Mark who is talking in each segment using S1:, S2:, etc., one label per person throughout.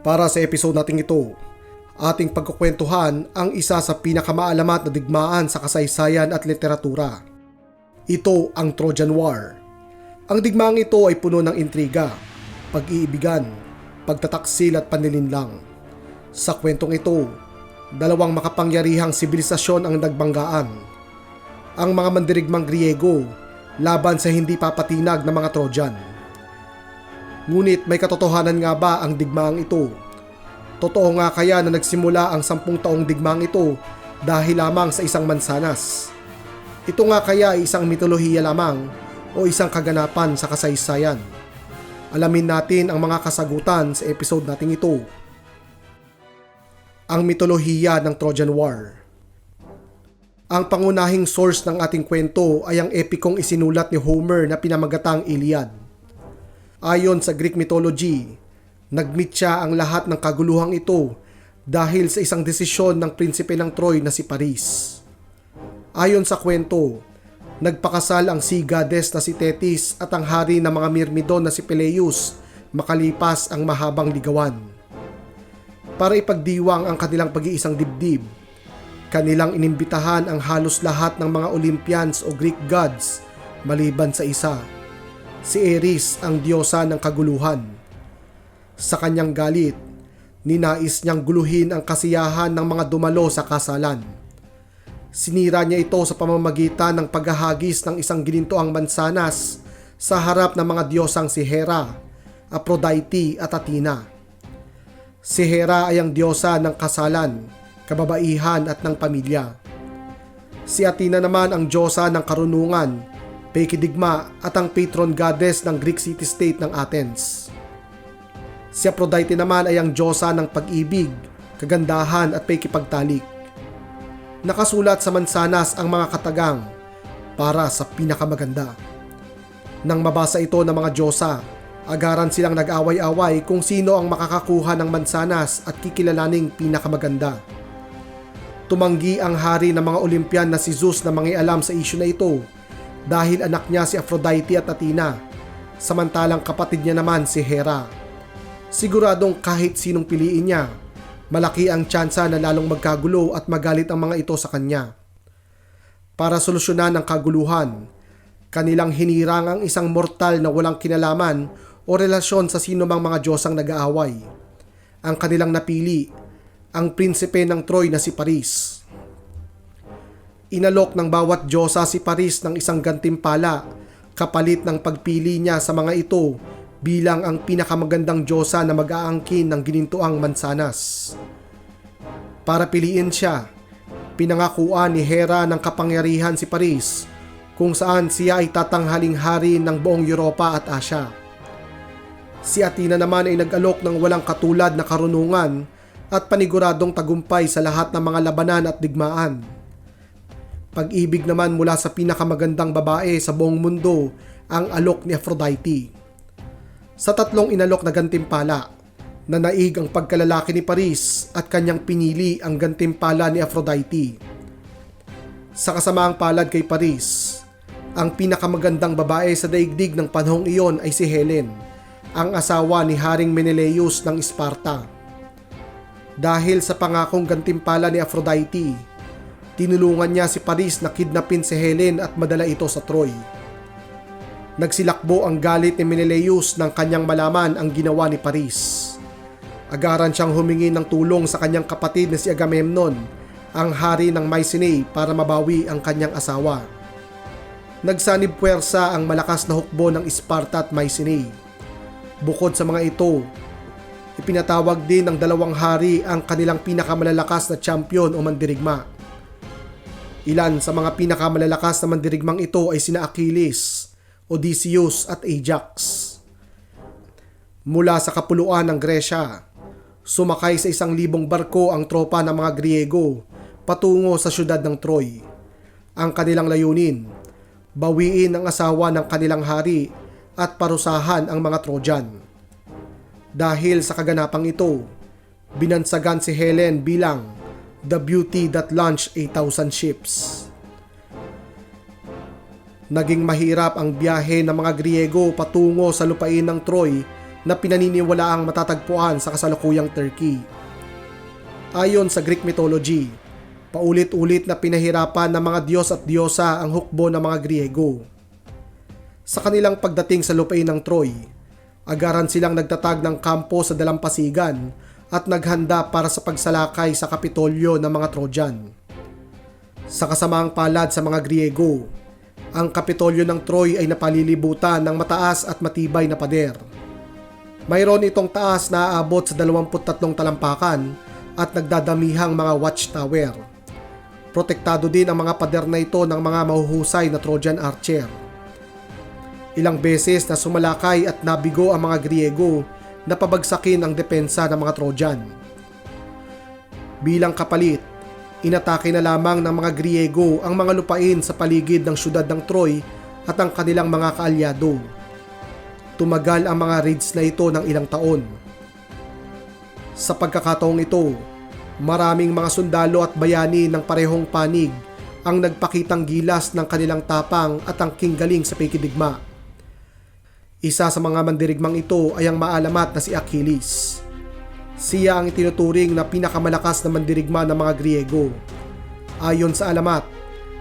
S1: Para sa episode nating ito, ating pagkukwentuhan ang isa sa pinakamaalamat na digmaan sa kasaysayan at literatura. Ito ang Trojan War. Ang digmaang ito ay puno ng intriga, pag-iibigan, pagtataksil at panlilinlang. Sa kwentong ito, dalawang makapangyarihang sibilisasyon ang nagbanggaan. Ang mga mandirigmang Griego laban sa hindi papatinag na mga Trojan. Ngunit may katotohanan nga ba ang digmaang ito? Totoo nga kaya na nagsimula ang sampung taong digmaang ito dahil lamang sa isang mansanas? Ito nga kaya ay isang mitolohiya lamang o isang kaganapan sa kasaysayan? Alamin natin ang mga kasagutan sa episode nating ito. Ang mitolohiya ng Trojan War Ang pangunahing source ng ating kwento ay ang epikong isinulat ni Homer na pinamagatang Iliad. Ayon sa Greek mythology, nagmeet siya ang lahat ng kaguluhang ito dahil sa isang desisyon ng prinsipe ng Troy na si Paris. Ayon sa kwento, nagpakasal ang sea goddess na si Thetis at ang hari ng mga Myrmidon na si Peleus makalipas ang mahabang ligawan. Para ipagdiwang ang kanilang pag-iisang dibdib, kanilang inimbitahan ang halos lahat ng mga Olympians o Greek gods maliban sa isa si Eris ang diyosa ng kaguluhan. Sa kanyang galit, ninais niyang guluhin ang kasiyahan ng mga dumalo sa kasalan. Sinira niya ito sa pamamagitan ng paghahagis ng isang ginintoang mansanas sa harap ng mga diyosang si Hera, Aphrodite at Athena. Si Hera ay ang diyosa ng kasalan, kababaihan at ng pamilya. Si Athena naman ang diyosa ng karunungan Pekidigma at ang patron goddess ng Greek city-state ng Athens. Si Aphrodite naman ay ang diyosa ng pag-ibig, kagandahan at pekipagtalik. Nakasulat sa mansanas ang mga katagang para sa pinakamaganda. Nang mabasa ito ng mga diyosa, agaran silang nag-away-away kung sino ang makakakuha ng mansanas at kikilalaning pinakamaganda. Tumanggi ang hari ng mga Olympian na si Zeus na mangialam sa isyu na ito dahil anak niya si Aphrodite at Athena, samantalang kapatid niya naman si Hera. Siguradong kahit sinong piliin niya, malaki ang tsansa na lalong magkagulo at magalit ang mga ito sa kanya. Para solusyonan ang kaguluhan, kanilang hinirang ang isang mortal na walang kinalaman o relasyon sa sino mang mga Diyosang nag-aaway. Ang kanilang napili, ang prinsipe ng Troy na si Paris. Inalok ng bawat Diyosa si Paris ng isang gantimpala kapalit ng pagpili niya sa mga ito bilang ang pinakamagandang Diyosa na mag-aangkin ng ginintuang mansanas. Para piliin siya, pinangakuan ni Hera ng kapangyarihan si Paris kung saan siya ay tatanghaling hari ng buong Europa at Asya. Si Athena naman ay nag-alok ng walang katulad na karunungan at paniguradong tagumpay sa lahat ng mga labanan at digmaan pag-ibig naman mula sa pinakamagandang babae sa buong mundo ang alok ni Aphrodite. Sa tatlong inalok na gantimpala, nanaig ang pagkalalaki ni Paris at kanyang pinili ang gantimpala ni Aphrodite. Sa kasamaang palad kay Paris, ang pinakamagandang babae sa daigdig ng panahong iyon ay si Helen, ang asawa ni Haring Menelaus ng Sparta. Dahil sa pangakong gantimpala ni Aphrodite, tinulungan niya si Paris na kidnapin si Helen at madala ito sa Troy. Nagsilakbo ang galit ni Menelaus nang kanyang malaman ang ginawa ni Paris. Agaran siyang humingi ng tulong sa kanyang kapatid na si Agamemnon, ang hari ng Mycenae para mabawi ang kanyang asawa. Nagsanib puwersa ang malakas na hukbo ng Sparta at Mycenae. Bukod sa mga ito, ipinatawag din ng dalawang hari ang kanilang pinakamalalakas na champion o mandirigma Ilan sa mga pinakamalalakas na mandirigmang ito ay sina Achilles, Odysseus at Ajax. Mula sa kapuluan ng Gresya, sumakay sa isang libong barko ang tropa ng mga Griego patungo sa syudad ng Troy. Ang kanilang layunin, bawiin ang asawa ng kanilang hari at parusahan ang mga Trojan. Dahil sa kaganapang ito, binansagan si Helen bilang the beauty that launched a thousand ships. Naging mahirap ang biyahe ng mga Griego patungo sa lupain ng Troy na pinaniniwalaang matatagpuan sa kasalukuyang Turkey. Ayon sa Greek mythology, paulit-ulit na pinahirapan ng mga Diyos at Diyosa ang hukbo ng mga Griego. Sa kanilang pagdating sa lupain ng Troy, agaran silang nagtatag ng kampo sa dalampasigan at naghanda para sa pagsalakay sa Kapitolyo ng mga Trojan. Sa kasamaang palad sa mga Griego, ang Kapitolyo ng Troy ay napalilibutan ng mataas at matibay na pader. Mayroon itong taas na aabot sa 23 talampakan at nagdadamihang mga watchtower. Protektado din ang mga pader na ito ng mga mahuhusay na Trojan archer. Ilang beses na sumalakay at nabigo ang mga Griego na pabagsakin ang depensa ng mga Trojan. Bilang kapalit, inatake na lamang ng mga Griego ang mga lupain sa paligid ng syudad ng Troy at ang kanilang mga kaalyado. Tumagal ang mga raids na ito ng ilang taon. Sa pagkakataong ito, maraming mga sundalo at bayani ng parehong panig ang nagpakitang gilas ng kanilang tapang at ang kinggaling sa pikidigma. Isa sa mga mandirigmang ito ay ang maalamat na si Achilles. Siya ang itinuturing na pinakamalakas na mandirigma ng mga Griego. Ayon sa alamat,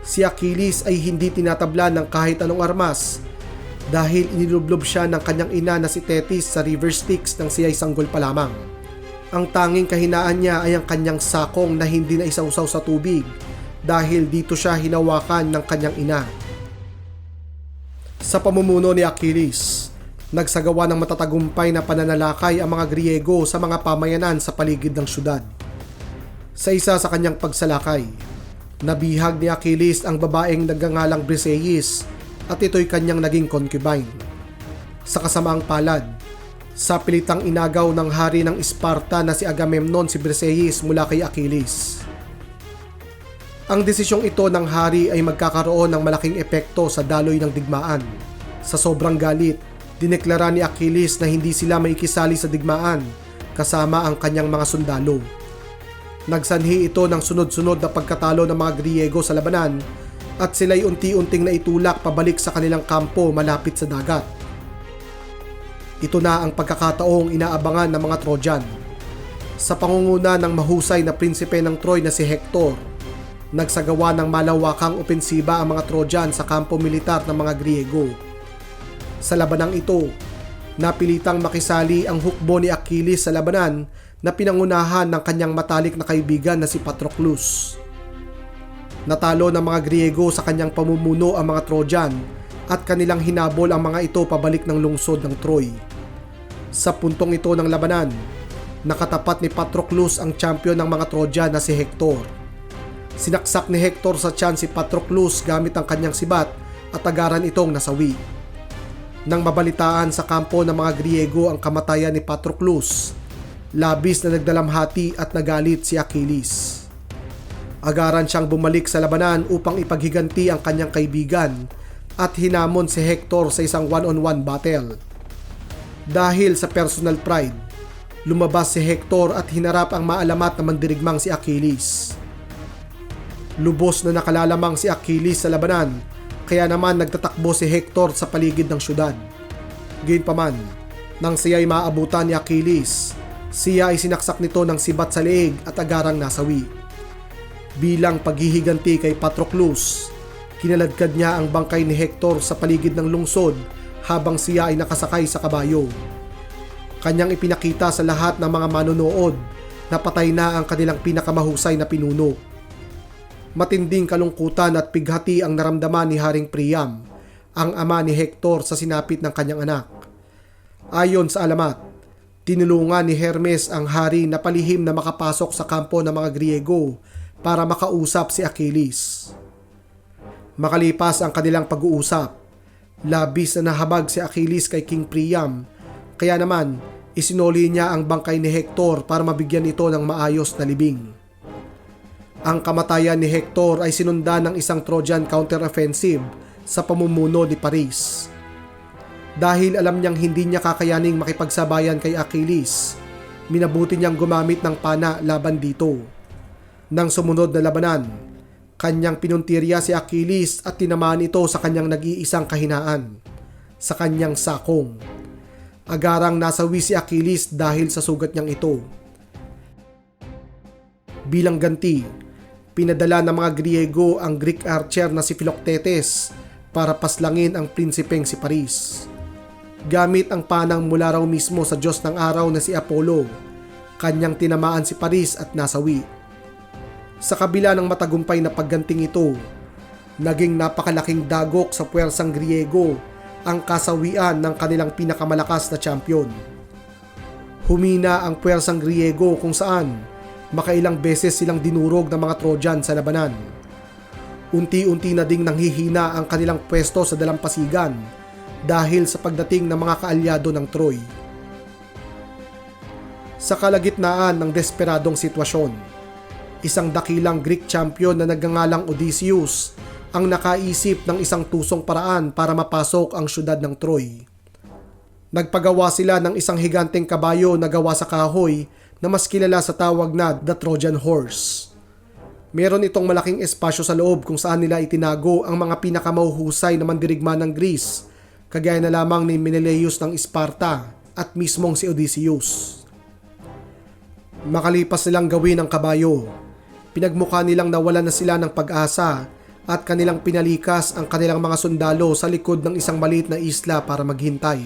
S1: si Achilles ay hindi tinatablan ng kahit anong armas dahil inilublob siya ng kanyang ina na si Thetis sa river Styx nang siya ay sanggol pa lamang. Ang tanging kahinaan niya ay ang kanyang sakong na hindi na isausaw sa tubig dahil dito siya hinawakan ng kanyang ina. Sa pamumuno ni Achilles, nagsagawa ng matatagumpay na pananalakay ang mga Griego sa mga pamayanan sa paligid ng syudad. Sa isa sa kanyang pagsalakay, nabihag ni Achilles ang babaeng nagngangalang Briseis at ito'y kanyang naging concubine. Sa kasamaang palad, sa pilitang inagaw ng hari ng Sparta na si Agamemnon si Briseis mula kay Achilles. Ang desisyong ito ng hari ay magkakaroon ng malaking epekto sa daloy ng digmaan. Sa sobrang galit, dineklara ni Achilles na hindi sila maikisali sa digmaan kasama ang kanyang mga sundalo. Nagsanhi ito ng sunod-sunod na pagkatalo ng mga Griego sa labanan at sila'y unti-unting naitulak pabalik sa kanilang kampo malapit sa dagat. Ito na ang pagkakataong inaabangan ng mga Trojan. Sa pangunguna ng mahusay na prinsipe ng Troy na si Hector, nagsagawa ng malawakang opensiba ang mga Trojan sa kampo militar ng mga Griego. Sa labanang ito, napilitang makisali ang hukbo ni Achilles sa labanan na pinangunahan ng kanyang matalik na kaibigan na si Patroclus. Natalo ng mga Griego sa kanyang pamumuno ang mga Trojan at kanilang hinabol ang mga ito pabalik ng lungsod ng Troy. Sa puntong ito ng labanan, nakatapat ni Patroclus ang champion ng mga Trojan na si Hector. Sinaksak ni Hector sa tiyan si Patroclus gamit ang kanyang sibat at agaran itong nasawi. Nang mabalitaan sa kampo ng mga Griego ang kamatayan ni Patroclus, labis na nagdalamhati at nagalit si Achilles. Agaran siyang bumalik sa labanan upang ipaghiganti ang kanyang kaibigan at hinamon si Hector sa isang one-on-one battle. Dahil sa personal pride, lumabas si Hector at hinarap ang maalamat na mandirigmang si Achilles. Lubos na nakalalamang si Achilles sa labanan, kaya naman nagtatakbo si Hector sa paligid ng syudad. Gayunpaman, nang siya ay maabutan ni Achilles, siya ay sinaksak nito ng sibat sa leeg at agarang nasawi. Bilang paghihiganti kay Patroclus, kinaladkad niya ang bangkay ni Hector sa paligid ng lungsod habang siya ay nakasakay sa kabayo. Kanyang ipinakita sa lahat ng mga manonood na patay na ang kanilang pinakamahusay na pinuno. Matinding kalungkutan at pighati ang naramdaman ni Haring Priam, ang ama ni Hector sa sinapit ng kanyang anak. Ayon sa alamat, tinulungan ni Hermes ang hari na palihim na makapasok sa kampo ng mga Griego para makausap si Achilles. Makalipas ang kanilang pag-uusap, labis na nahabag si Achilles kay King Priam, kaya naman isinuli niya ang bangkay ni Hector para mabigyan ito ng maayos na libing. Ang kamatayan ni Hector ay sinundan ng isang Trojan counteroffensive sa pamumuno ni Paris. Dahil alam niyang hindi niya kakayaning makipagsabayan kay Achilles, minabuti niyang gumamit ng pana laban dito. Nang sumunod na labanan, kanyang pinuntirya si Achilles at tinamaan ito sa kanyang nag-iisang kahinaan, sa kanyang sakong. Agarang nasawi si Achilles dahil sa sugat niyang ito. Bilang ganti, pinadala ng mga Griego ang Greek archer na si Philoctetes para paslangin ang prinsipeng si Paris. Gamit ang panang mula raw mismo sa Diyos ng araw na si Apollo, kanyang tinamaan si Paris at nasawi. Sa kabila ng matagumpay na pagganting ito, naging napakalaking dagok sa puwersang Griego ang kasawian ng kanilang pinakamalakas na champion. Humina ang puwersang Griego kung saan makailang beses silang dinurog ng mga Trojan sa labanan. Unti-unti na ding nanghihina ang kanilang pwesto sa dalampasigan dahil sa pagdating ng mga kaalyado ng Troy. Sa kalagitnaan ng desperadong sitwasyon, isang dakilang Greek champion na nagngangalang Odysseus ang nakaisip ng isang tusong paraan para mapasok ang syudad ng Troy. Nagpagawa sila ng isang higanteng kabayo na gawa sa kahoy na mas kilala sa tawag na The Trojan Horse. Meron itong malaking espasyo sa loob kung saan nila itinago ang mga pinakamahuhusay na mandirigma ng Greece, kagaya na lamang ni Menelaus ng Sparta at mismong si Odysseus. Makalipas nilang gawin ang kabayo, pinagmukha nilang nawala na sila ng pag-asa at kanilang pinalikas ang kanilang mga sundalo sa likod ng isang maliit na isla para maghintay.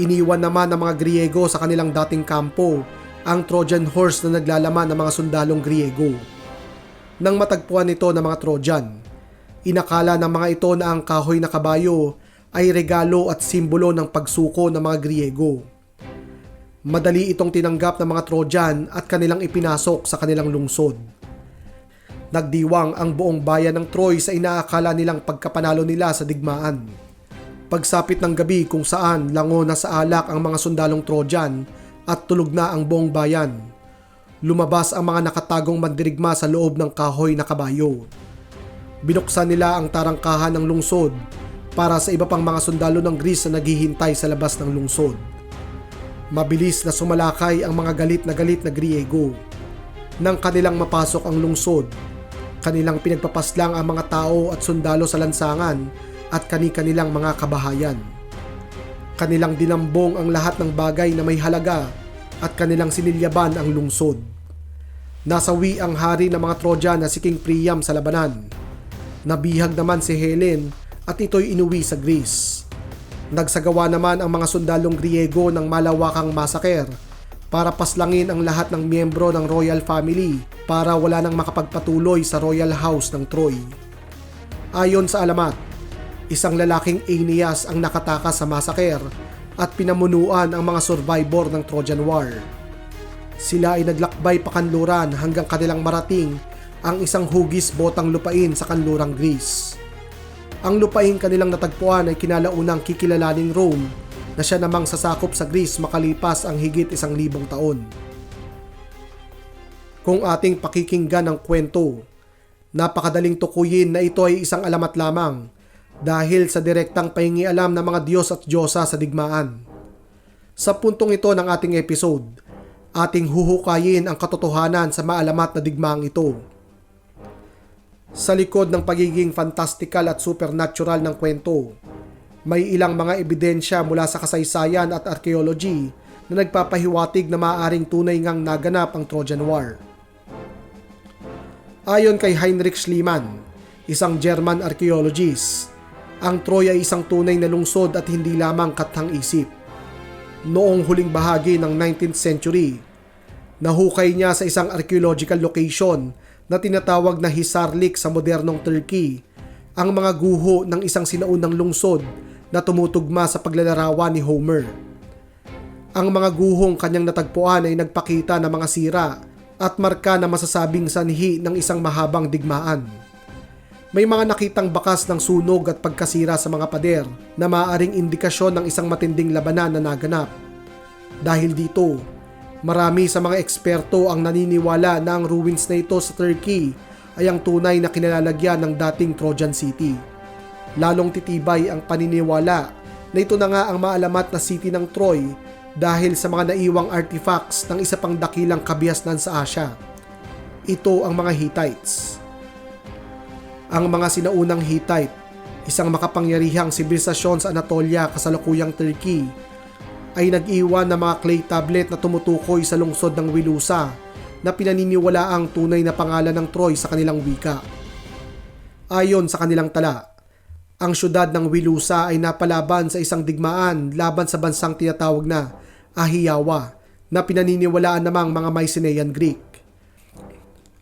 S1: Iniwan naman ng mga Griego sa kanilang dating kampo ang Trojan horse na naglalaman ng mga sundalong Griego. Nang matagpuan nito ng mga Trojan, inakala ng mga ito na ang kahoy na kabayo ay regalo at simbolo ng pagsuko ng mga Griego. Madali itong tinanggap ng mga Trojan at kanilang ipinasok sa kanilang lungsod. Nagdiwang ang buong bayan ng Troy sa inaakala nilang pagkapanalo nila sa digmaan. Pagsapit ng gabi kung saan lango na sa alak ang mga sundalong Trojan at tulog na ang buong bayan. Lumabas ang mga nakatagong mandirigma sa loob ng kahoy na kabayo. Binuksan nila ang tarangkahan ng lungsod para sa iba pang mga sundalo ng Greece na naghihintay sa labas ng lungsod. Mabilis na sumalakay ang mga galit na galit na Griego. Nang kanilang mapasok ang lungsod, kanilang pinagpapaslang ang mga tao at sundalo sa lansangan at kani-kanilang mga kabahayan. Kanilang dinambong ang lahat ng bagay na may halaga at kanilang sinilyaban ang lungsod. Nasawi ang hari ng mga Trojan na si King Priam sa labanan. Nabihag naman si Helen at ito'y inuwi sa Greece. Nagsagawa naman ang mga sundalong Griego ng malawakang masaker para paslangin ang lahat ng miyembro ng royal family para wala nang makapagpatuloy sa royal house ng Troy. Ayon sa alamat, isang lalaking Aeneas ang nakatakas sa masaker at pinamunuan ang mga survivor ng Trojan War. Sila ay naglakbay pakanluran hanggang kanilang marating ang isang hugis botang lupain sa kanlurang Greece. Ang lupain kanilang natagpuan ay kinalaunang kikilalaning Rome na siya namang sasakop sa Greece makalipas ang higit isang libong taon. Kung ating pakikinggan ang kwento, napakadaling tukuyin na ito ay isang alamat lamang dahil sa direktang pahingialam ng mga Diyos at Diyosa sa digmaan. Sa puntong ito ng ating episode, ating huhukayin ang katotohanan sa maalamat na digmaang ito. Sa likod ng pagiging fantastical at supernatural ng kwento, may ilang mga ebidensya mula sa kasaysayan at archaeology na nagpapahiwatig na maaaring tunay ngang naganap ang Trojan War. Ayon kay Heinrich Schliemann, isang German archaeologist, ang Troy ay isang tunay na lungsod at hindi lamang kathang isip. Noong huling bahagi ng 19th century, nahukay niya sa isang archaeological location na tinatawag na Hisarlik sa modernong Turkey, ang mga guho ng isang sinaunang lungsod na tumutugma sa paglalarawan ni Homer. Ang mga guhong kanyang natagpuan ay nagpakita ng mga sira at marka na masasabing sanhi ng isang mahabang digmaan. May mga nakitang bakas ng sunog at pagkasira sa mga pader na maaaring indikasyon ng isang matinding labanan na naganap. Dahil dito, Marami sa mga eksperto ang naniniwala na ang ruins na ito sa Turkey ay ang tunay na kinalalagyan ng dating Trojan City. Lalong titibay ang paniniwala na ito na nga ang maalamat na city ng Troy dahil sa mga naiwang artifacts ng isa pang dakilang kabiasnan sa Asya. Ito ang mga Hittites. Ang mga sinaunang Hittite, isang makapangyarihang sibilisasyon sa Anatolia kasalukuyang Turkey, ay nag-iwan ng mga clay tablet na tumutukoy sa lungsod ng Wilusa na pinaniniwala ang tunay na pangalan ng Troy sa kanilang wika. Ayon sa kanilang tala, ang syudad ng Wilusa ay napalaban sa isang digmaan laban sa bansang tinatawag na Ahiyawa na pinaniniwalaan namang mga Mycenaean Greek.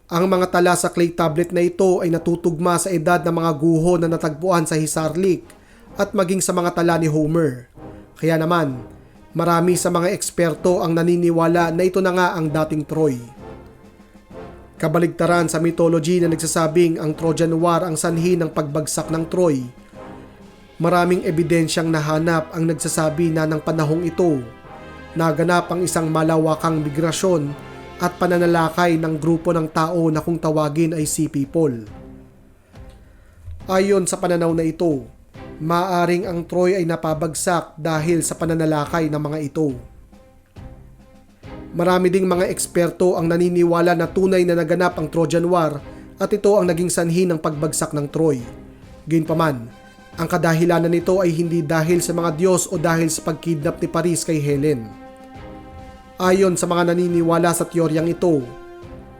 S1: Ang mga tala sa clay tablet na ito ay natutugma sa edad ng mga guho na natagpuan sa Hisarlik at maging sa mga tala ni Homer. Kaya naman, marami sa mga eksperto ang naniniwala na ito na nga ang dating Troy. Kabaligtaran sa mythology na nagsasabing ang Trojan War ang sanhi ng pagbagsak ng Troy. Maraming ebidensyang nahanap ang nagsasabi na ng panahong ito naganap ang isang malawakang migrasyon at pananalakay ng grupo ng tao na kung tawagin ay Sea People. Ayon sa pananaw na ito, maaring ang Troy ay napabagsak dahil sa pananalakay ng mga ito. Marami ding mga eksperto ang naniniwala na tunay na naganap ang Trojan War at ito ang naging sanhi ng pagbagsak ng Troy. Gayunpaman, ang kadahilanan nito ay hindi dahil sa mga Diyos o dahil sa pagkidnap ni Paris kay Helen. Ayon sa mga naniniwala sa teoryang ito,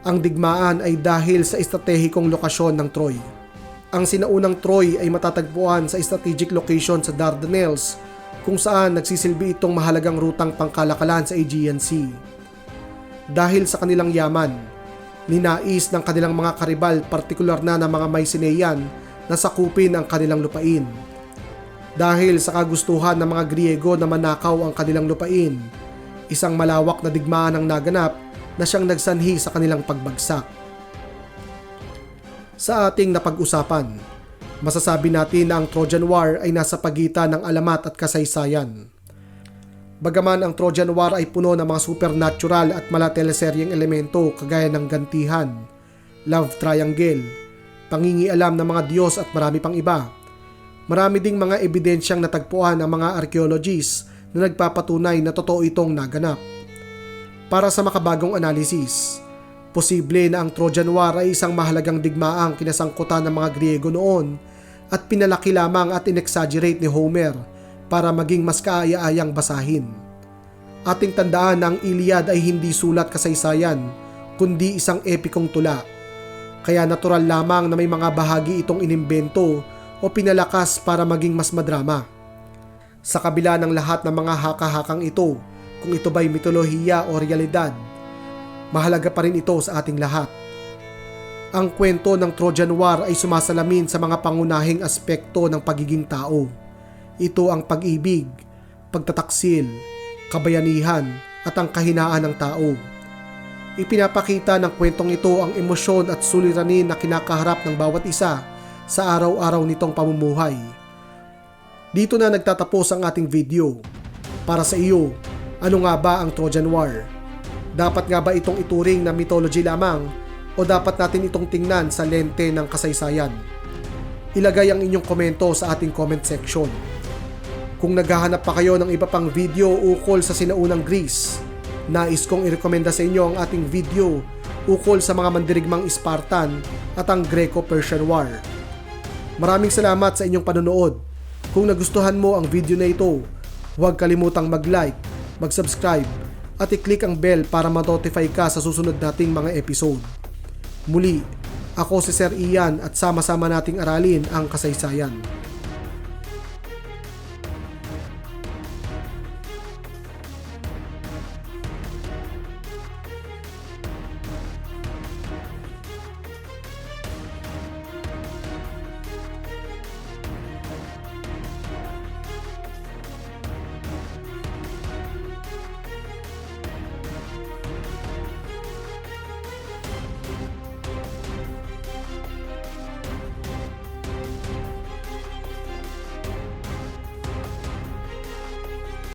S1: ang digmaan ay dahil sa estratehikong lokasyon ng Troy. Ang sinaunang Troy ay matatagpuan sa strategic location sa Dardanelles kung saan nagsisilbi itong mahalagang rutang pangkalakalan sa Aegean Sea. Dahil sa kanilang yaman, ninais ng kanilang mga karibal partikular na ng mga Mycenaean na sakupin ang kanilang lupain. Dahil sa kagustuhan ng mga Griego na manakaw ang kanilang lupain, isang malawak na digmaan ang naganap na siyang nagsanhi sa kanilang pagbagsak. Sa ating napag-usapan, masasabi natin na ang Trojan War ay nasa pagitan ng alamat at kasaysayan. Bagaman ang Trojan War ay puno ng mga supernatural at malateleseryeng elemento kagaya ng gantihan, love triangle, pangingialam ng mga Diyos at marami pang iba. Marami ding mga ebidensyang natagpuan ng mga archaeologists na nagpapatunay na totoo itong naganap. Para sa makabagong analisis, posible na ang Trojan War ay isang mahalagang digmaang kinasangkutan ng mga Griego noon at pinalaki lamang at inexaggerate ni Homer para maging mas kaaya-ayang basahin. Ating tandaan na ang Iliad ay hindi sulat kasaysayan, kundi isang epikong tula. Kaya natural lamang na may mga bahagi itong inimbento o pinalakas para maging mas madrama. Sa kabila ng lahat ng mga haka-hakang ito, kung ito ba'y mitolohiya o realidad, mahalaga pa rin ito sa ating lahat. Ang kwento ng Trojan War ay sumasalamin sa mga pangunahing aspekto ng pagiging tao ito ang pag-ibig, pagtataksil, kabayanihan at ang kahinaan ng tao. Ipinapakita ng kwentong ito ang emosyon at suliranin na kinakaharap ng bawat isa sa araw-araw nitong pamumuhay. Dito na nagtatapos ang ating video. Para sa iyo, ano nga ba ang Trojan War? Dapat nga ba itong ituring na mythology lamang o dapat natin itong tingnan sa lente ng kasaysayan? Ilagay ang inyong komento sa ating comment section. Kung naghahanap pa kayo ng iba pang video ukol sa sinaunang Greece, nais kong irekomenda sa inyo ang ating video ukol sa mga mandirigmang Spartan at ang Greco-Persian War. Maraming salamat sa inyong panonood. Kung nagustuhan mo ang video na ito, huwag kalimutang mag-like, mag-subscribe at i-click ang bell para ma-notify ka sa susunod nating mga episode. Muli, ako si Sir Ian at sama-sama nating aralin ang kasaysayan.